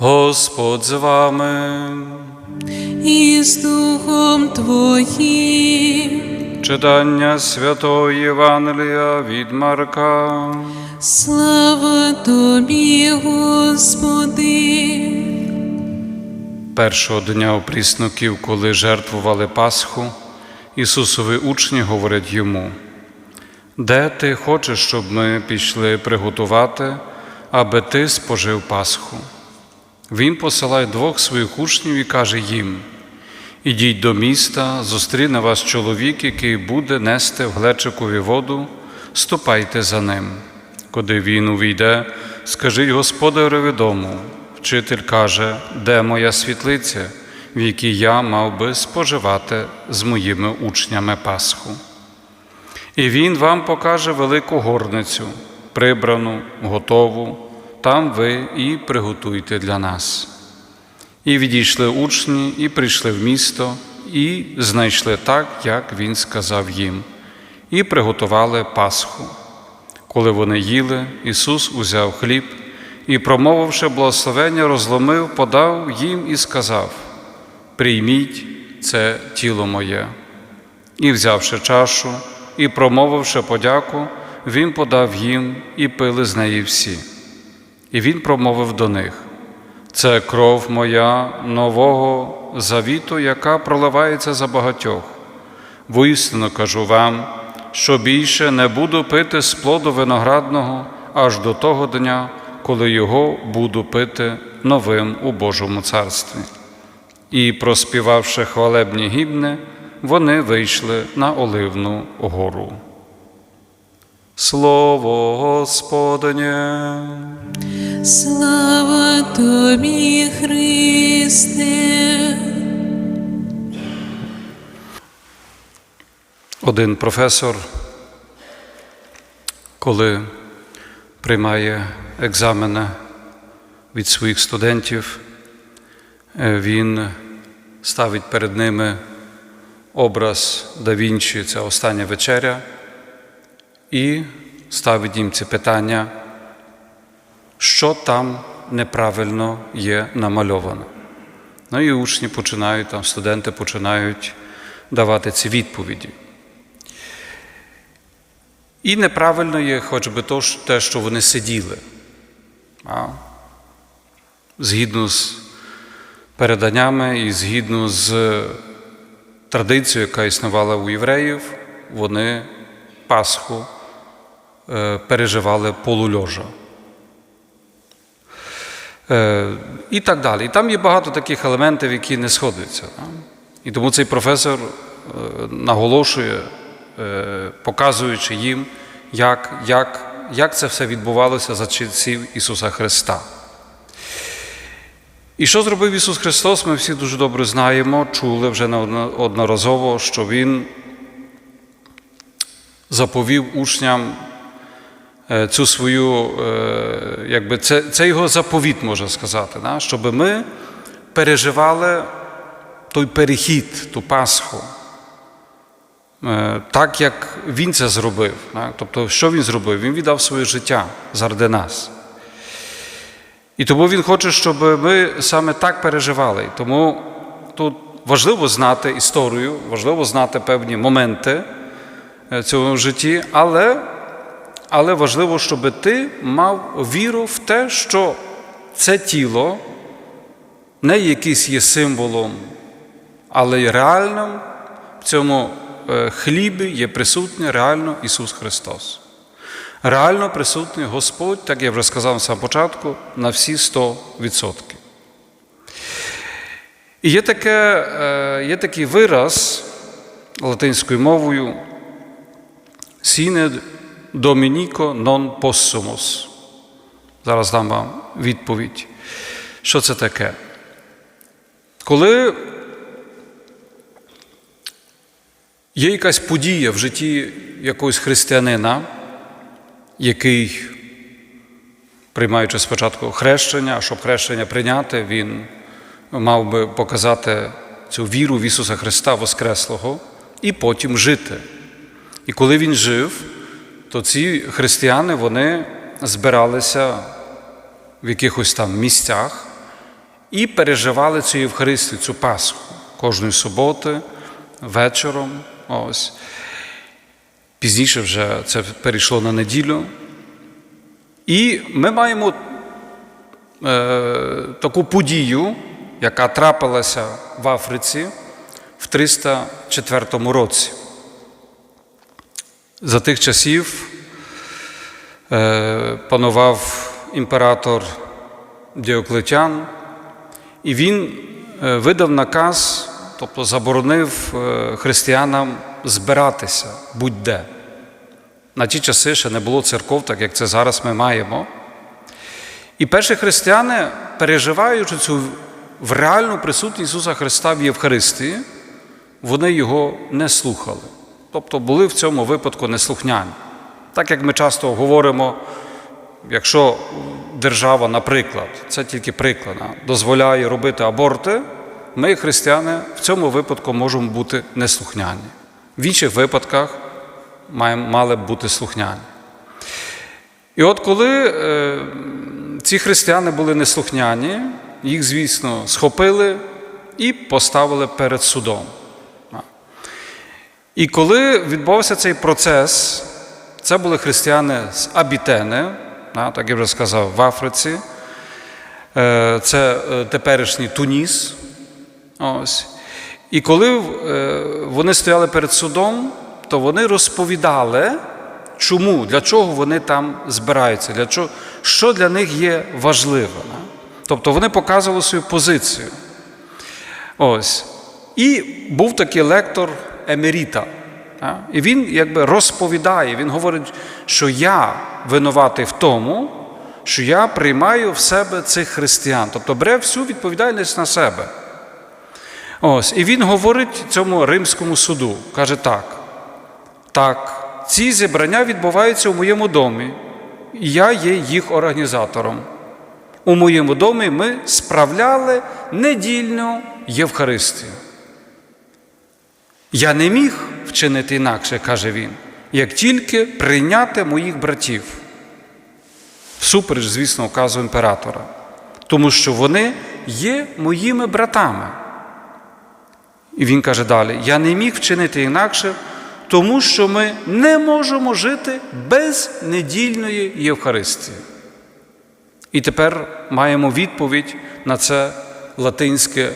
Господь з вами. і з Духом Твоїм. Читання святого Євангелія від Марка. Слава Тобі, Господи. Першого дня опрісноків, коли жертвували Пасху, Ісусові учні говорять йому, де ти хочеш, щоб ми пішли приготувати, аби ти спожив Пасху? Він посилає двох своїх учнів і каже їм: Ідіть до міста, зустріне вас чоловік, який буде нести в глечикові воду, ступайте за ним. Куди він увійде, скажіть господареві дому. Вчитель каже, де моя світлиця, в якій я мав би споживати з моїми учнями Пасху. І він вам покаже велику горницю, прибрану, готову, там ви і приготуйте для нас. І відійшли учні, і прийшли в місто, і знайшли так, як він сказав їм, і приготували Пасху. Коли вони їли, Ісус узяв хліб і, промовивши благословення, розломив, подав їм і сказав: Прийміть це тіло моє. І, взявши чашу, і промовивши подяку, Він подав їм і пили з неї всі. І він промовив до них: Це кров моя нового завіту, яка проливається за багатьох. Воістину кажу вам, що більше не буду пити з плоду виноградного аж до того дня, коли його буду пити новим у Божому царстві. І, проспівавши хвалебні гімни, вони вийшли на Оливну гору. Слово Господнє. Слава Тобі, Христе. Один професор, коли приймає екзамени від своїх студентів, е, він ставить перед ними образ да Вінчі, це остання вечеря, і ставить їм це питання, що там неправильно є намальовано. Ну і учні починають, там студенти починають давати ці відповіді. І неправильно є хоч би те, що вони сиділи. А? Згідно з переданнями і згідно з традицією, яка існувала у євреїв, вони Пасху е, переживали полульожа. Е, І так далі. І там є багато таких елементів, які не сходяться. І тому цей професор е, наголошує, е, показуючи їм, як, як, як це все відбувалося за часів Ісуса Христа. І що зробив Ісус Христос, ми всі дуже добре знаємо, чули вже неодноразово, що Він заповів учням цю свою, е, якби це, це його заповіт, можна сказати, да? щоб ми переживали той перехід, ту Пасху, е, так як Він це зробив. да? Тобто, що Він зробив? Він віддав своє життя заради нас. І тому Він хоче, щоб ми саме так переживали. Тому тут важливо знати історію, важливо знати певні моменти е, цього житті, але, але важливо, щоб ти мав віру в те, що це тіло не якийсь є символом, але й реальним в цьому е, хлібі є присутній реально Ісус Христос. Реально присутній Господь, так я вже сказав на самому початку, на всі 100%. І є, таке, е, є такий вираз латинською мовою «Sine Dominico non possumus». Зараз дам вам відповідь. Що це таке? Коли є якась подія в житті якогось християнина, який, приймаючи спочатку хрещення, щоб хрещення прийняти, він мав би показати цю віру в Ісуса Христа Воскреслого і потім жити. І коли він жив, то ці християни вони збиралися в якихось там місцях, і переживали цю Євхаристію, цю Пасху кожної суботи, вечором. Ось. Пізніше вже це перейшло на неділю. І ми маємо е, таку подію, яка трапилася в Африці в 304 році. За тих часів е, панував імператор Діоклетян, і він е, видав наказ, тобто заборонив е, християнам збиратися будь-де. На ті часи ще не було церков, так як це зараз ми маємо. І перші християни, переживаючи цю в реальну присутність Ісуса Христа в Євхаристії, вони його не слухали. Тобто були в цьому випадку неслухняні. Так як ми часто говоримо, якщо держава, наприклад, це тільки приклад, дозволяє робити аборти, ми, християни, в цьому випадку можемо бути неслухняні. В інших випадках мали б бути слухняні. І от коли е, ці християни були неслухняні, їх, звісно, схопили і поставили перед судом. І коли відбувався цей процес, це були християни з Абітени, так я вже сказав, в Африці, Е, це е, теперішній Туніс. Ось. І коли е, вони стояли перед судом, то вони розповідали, чому, для чого вони там збираються, для чого, що для них є важливо. Тобто вони показували свою позицію. Ось. І був такий лектор Емеріта. І він якби розповідає, він говорить, що я винуватий в тому, що я приймаю в себе цих християн. Тобто бере всю відповідальність на себе. Ось, і він говорить цьому римському суду, каже так. Так, ці зібрання відбуваються у моєму домі, і я є їх організатором. У моєму домі ми справляли недільну Євхаристію. Я не міг вчинити інакше, каже він, як тільки прийняти моїх братів. Всупереч, звісно, указу імператора, тому що вони є моїми братами. І він каже далі: я не міг вчинити інакше, тому що ми не можемо жити без недільної Євхаристії. І тепер маємо відповідь на це латинське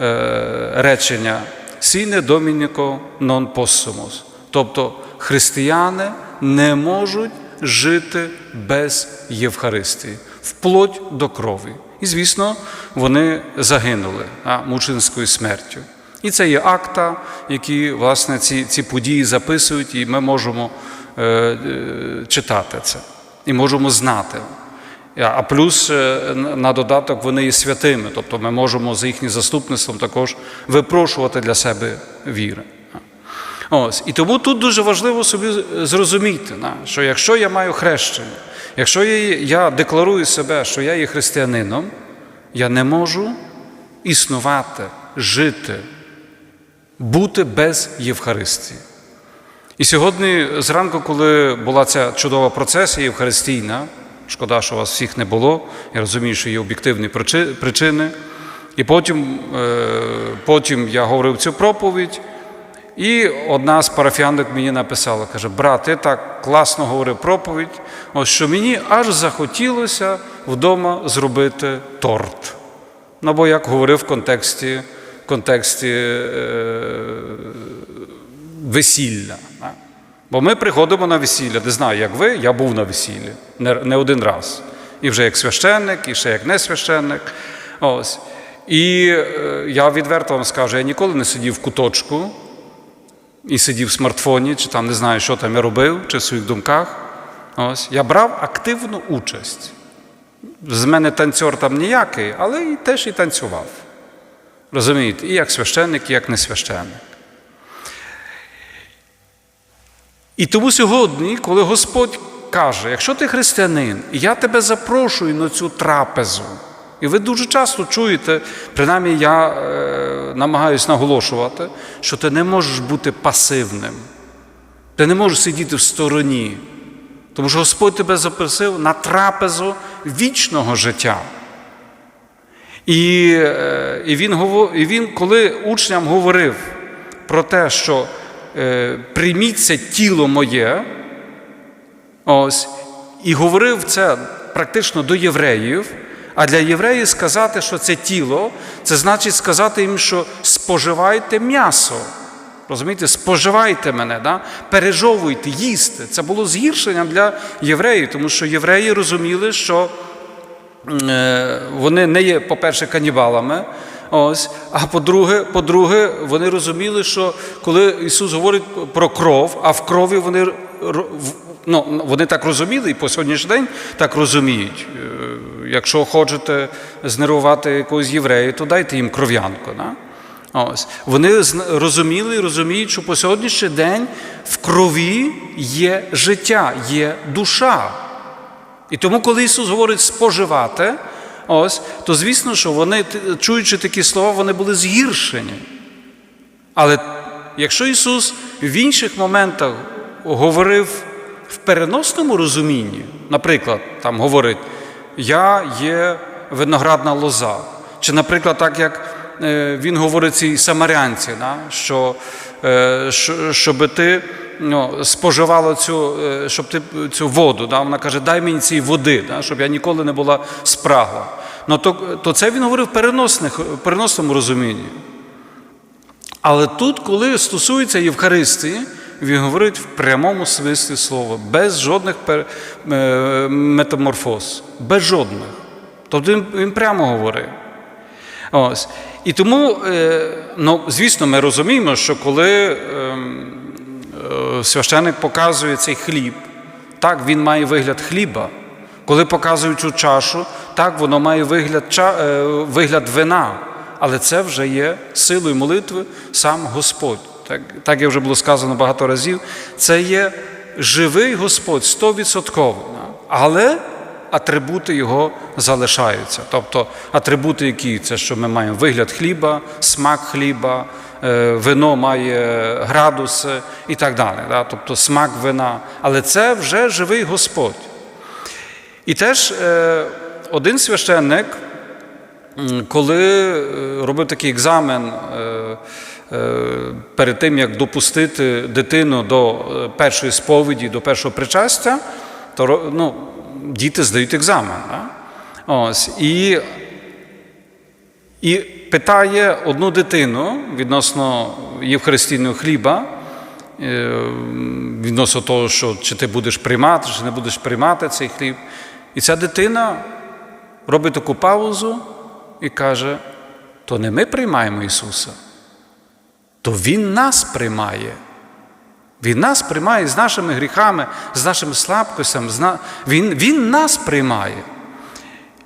е, речення Сіне Домініко нон поссумус. Тобто християни не можуть жити без Євхаристії, вплоть до крові. І, звісно, вони загинули а, мучинською смертю. І це є акта, які власне ці, ці події записують, і ми можемо е, е, читати це і можемо знати. А плюс е, на додаток вони є святими, тобто ми можемо за їхнім заступництвом також випрошувати для себе віри. Ось. І тому тут дуже важливо собі зрозуміти, що якщо я маю хрещення, якщо я, декларую себе, що я є християнином, я не можу існувати, жити, бути без Євхаристії. І сьогодні зранку, коли була ця чудова процесія Євхаристійна, шкода, що вас всіх не було, я розумію, що є об'єктивні причини. І потім, потім я говорив цю проповідь. І одна з парафіянок мені написала, каже, брат, ти так класно говорив проповідь, ось що мені аж захотілося вдома зробити торт. Ну, бо як говорив в контексті в контексті е, весілля. Бо ми приходимо на весілля, не знаю, як ви, я був на весіллі не, один раз. І вже як священник, і ще як не священник. Ось. І е, я відверто вам скажу, я ніколи не сидів в куточку і сидів в смартфоні, чи там не знаю, що там я робив, чи в своїх думках. Ось. Я брав активну участь. З мене танцор там ніякий, але і теж і танцював. Розумієте, і як священник, і як не священник. І тому сьогодні, коли Господь каже, якщо ти християнин, я тебе запрошую на цю трапезу, і ви дуже часто чуєте, принаймні я е, намагаюся наголошувати, що ти не можеш бути пасивним, ти не можеш сидіти в стороні, тому що Господь тебе запросив на трапезу вічного життя. І, е, і, він, і він, коли учням говорив про те, що прийміть це тіло моє, ось, і говорив це практично до євреїв, а для євреїв сказати, що це тіло, це значить сказати їм, що споживайте м'ясо. Розумієте, споживайте мене, да? пережовуйте, їсти. Це було згіршенням для євреїв, тому що євреї розуміли, що е, вони не є, по-перше, канібалами. Ось, а по-друге, по-друге, вони розуміли, що коли Ісус говорить про кров, а в крові вони ну, вони так розуміли і по сьогоднішній день так розуміють. Е, Якщо хочете знервувати якогось єврея, то дайте їм кров'янку. Да? Ось. Вони розуміли і розуміють, що по сьогоднішній день в крові є життя, є душа. І тому, коли Ісус говорить споживати, ось, то звісно, що вони, чуючи такі слова, вони були згіршені. Але якщо Ісус в інших моментах говорив в переносному розумінні, наприклад, там говорить, я є виноградна лоза, чи, наприклад, так як е, він говорить цій самарянці, що, е, що, щоб ти ну, споживала цю, е, щоб ти цю воду, да, вона каже, дай мені цієї води, да, щоб я ніколи не була спрагла. Ну, то, то це він говорив в переносному розумінні. Але тут, коли стосується Євхаристії, він говорить в прямому смислі слова, без жодних пер- е, метаморфоз, без жодних. Тобто він, він прямо говорив. Ось. І тому, е, ну, звісно, ми розуміємо, що коли ем, священик показує цей хліб, так, він має вигляд хліба. Коли показують цю чашу, так, воно має вигляд, е, вигляд вина. Але це вже є силою молитви сам Господь. Так, так як вже було сказано багато разів, це є живий Господь, стовідсотковий. Але атрибути його залишаються. Тобто атрибути, які це, що ми маємо вигляд хліба, смак хліба, вино має градуси і так далі. да. Тобто смак вина. Але це вже живий Господь. І теж е, один священник, коли е, робив такий екзамен е, е, перед тим, як допустити дитину до е, першої сповіді, до першого причастя, то ну, діти здають екзамен. Да? Ось, і, і питає одну дитину відносно євхаристійного хліба, е, відносно того, що чи ти будеш приймати, чи не будеш приймати цей хліб. І ця дитина робить таку паузу і каже: то не ми приймаємо Ісуса, то Він нас приймає. Він нас приймає з нашими гріхами, з нашими слабкостями. Він, він нас приймає.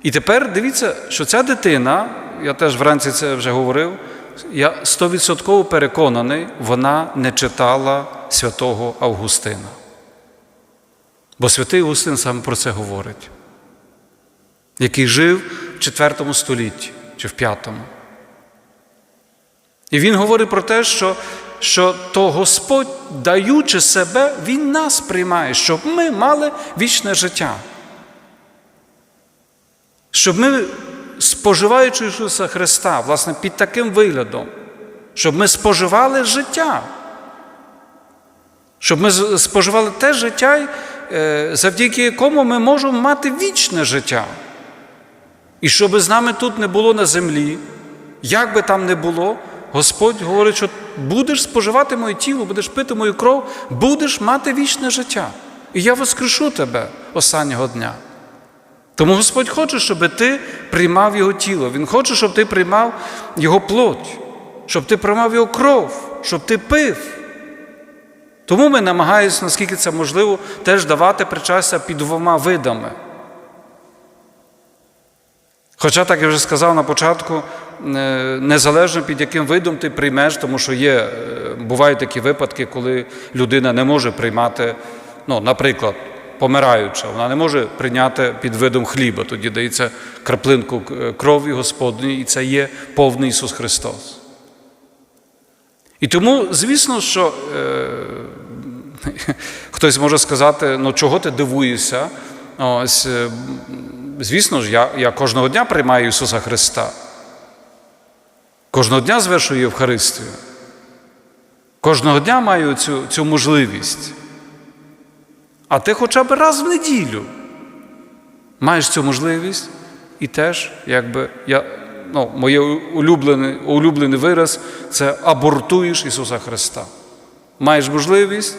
І тепер дивіться, що ця дитина, я теж вранці це вже говорив, я стовідсотково переконаний, вона не читала святого Августина. Бо святий Августин саме про це говорить, який жив в IV столітті чи в V. І він говорить про те, що, що то Господь, даючи себе, Він нас приймає, щоб ми мали вічне життя. Щоб ми, споживаючи Ісуса Христа, власне, під таким виглядом, щоб ми споживали життя. Щоб ми споживали те життя, е, завдяки якому ми можемо мати вічне життя. І щоб з нами тут не було на землі, як би там не було, Господь говорить, що будеш споживати моє тіло, будеш пити мою кров, будеш мати вічне життя. І я воскрешу тебе останнього дня. Тому Господь хоче, щоб ти приймав Його тіло. Він хоче, щоб ти приймав Його плоть, щоб ти приймав Його кров, щоб ти пив. Тому ми намагаємося, наскільки це можливо, теж давати причастя під двома видами. Хоча, так я вже сказав на початку, е, незалежно під яким видом ти приймеш, тому що є, е, бувають такі випадки, коли людина не може приймати, ну, наприклад, помираюча, вона не може прийняти під видом хліба, тоді дається краплинку е, крові Господньої, і це є повний Ісус Христос. І тому, звісно, що е, хтось може сказати, ну чого ти дивуєшся? Ось, е, звісно ж, я, я кожного дня приймаю Ісуса Христа. Кожного дня звершую Євхаристію. Кожного дня маю цю, цю можливість. А ти хоча б раз в неділю маєш цю можливість і теж, якби я, ну, моє улюблений, улюблений вираз це абортуєш Ісуса Христа. Маєш можливість,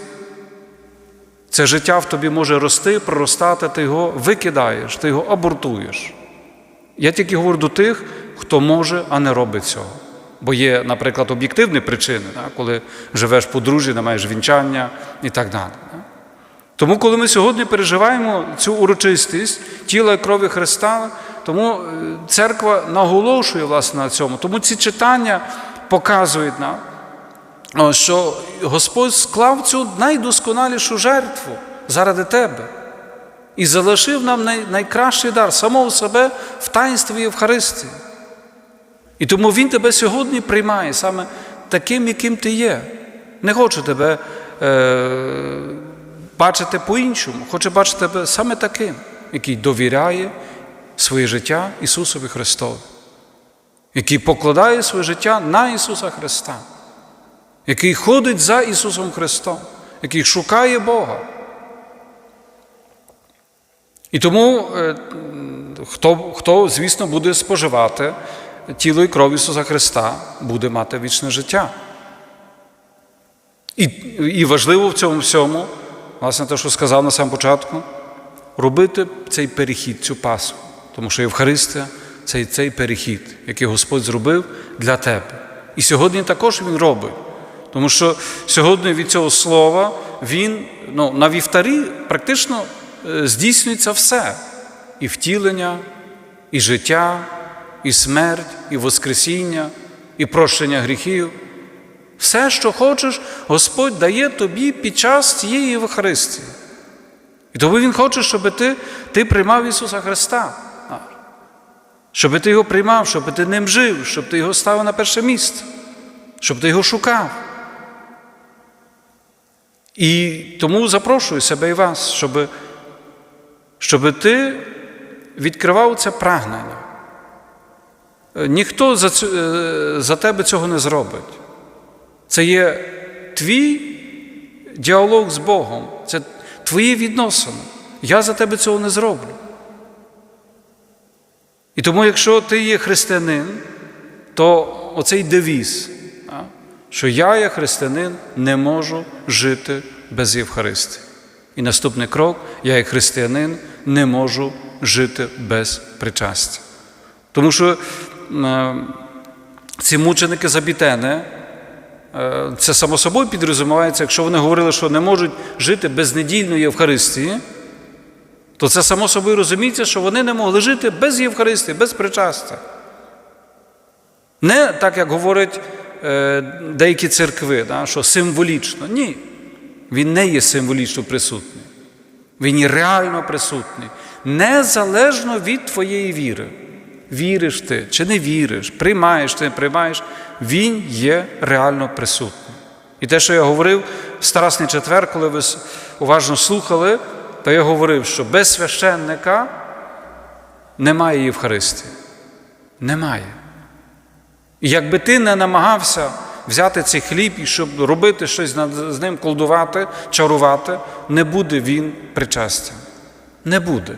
це життя в тобі може рости, проростати, ти його викидаєш, ти його абортуєш. Я тільки говорю до тих, хто може, а не робить цього. Бо є, наприклад, об'єктивні причини, коли живеш подружжя, не маєш вінчання і так далі. Тому, коли ми сьогодні переживаємо цю урочистість тіла і крові Христа, тому е, церква наголошує власне на цьому. Тому ці читання показують нам, що Господь склав цю найдосконалішу жертву заради тебе і залишив нам найкращий дар самого себе в таїнстві Євхаристії. І тому Він тебе сьогодні приймає саме таким, яким ти є. Не хоче тебе е, бачити по-іншому, хоче бачити тебе саме таким, який довіряє своє життя Ісусові Христові, який покладає своє життя на Ісуса Христа, який ходить за Ісусом Христом, який шукає Бога. І тому е, хто, хто, звісно, буде споживати тіло і кров Ісуса Христа, буде мати вічне життя. І, і важливо в цьому всьому, власне, те, що сказав на самому початку, робити цей перехід, цю Пасху. Тому що Євхаристія це цей перехід, який Господь зробив для тебе. І сьогодні також Він робить. Тому що сьогодні від цього слова він ну, на вівтарі практично е, здійснюється все: і втілення, і життя, і смерть, і Воскресіння, і прощення гріхів. Все, що хочеш, Господь дає тобі під час цієї Євхаристії. І тому Він хоче, щоб ти, ти приймав Ісуса Христа, щоб ти його приймав, щоб ти ним жив, щоб ти його ставив на перше місце, щоб ти його шукав. І тому запрошую себе і вас, щоб, щоб ти відкривав це прагнення. Е, Ніхто за, е, за тебе цього не зробить. Це є твій діалог з Богом, це твої відносини. Я за тебе цього не зроблю. І тому, якщо ти є християнин, то оцей девіз, що я, як християнин, не можу жити без Євхаристії. І наступний крок, я, як християнин, не можу жити без причастя. Тому що ці мученики забітени, це само собою підрозумівається, якщо вони говорили, що не можуть жити без недільної Євхаристії, то це само собою розуміється, що вони не могли жити без Євхаристії, без причастя. Не так, як говорять е, деякі церкви, що символічно. Ні. Він не є символічно присутній. Він є реально присутній. Незалежно від твоєї віри. Віриш ти чи не віриш, приймаєш чи не приймаєш, він є реально присутній. І те, що я говорив в Старасний четвер, коли ви уважно слухали, то я говорив, що без священника немає Євхаристії. Немає. І якби ти не намагався взяти цей хліб і щоб робити щось з ним, колдувати, чарувати, не буде він причастя. Не буде.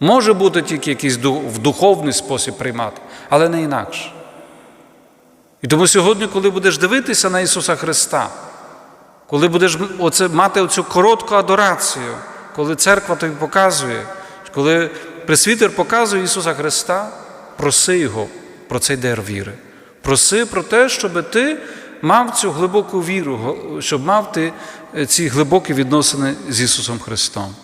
Може бути тільки якийсь в духовний спосіб приймати, але не інакше. І тому сьогодні, коли будеш дивитися на Ісуса Христа, коли будеш оце, мати оцю коротку адорацію, коли церква тобі показує, коли пресвітер показує Ісуса Христа, проси Його про цей дар віри. Проси про те, щоб ти мав цю глибоку віру, щоб мав ти е, ці глибокі відносини з Ісусом Христом.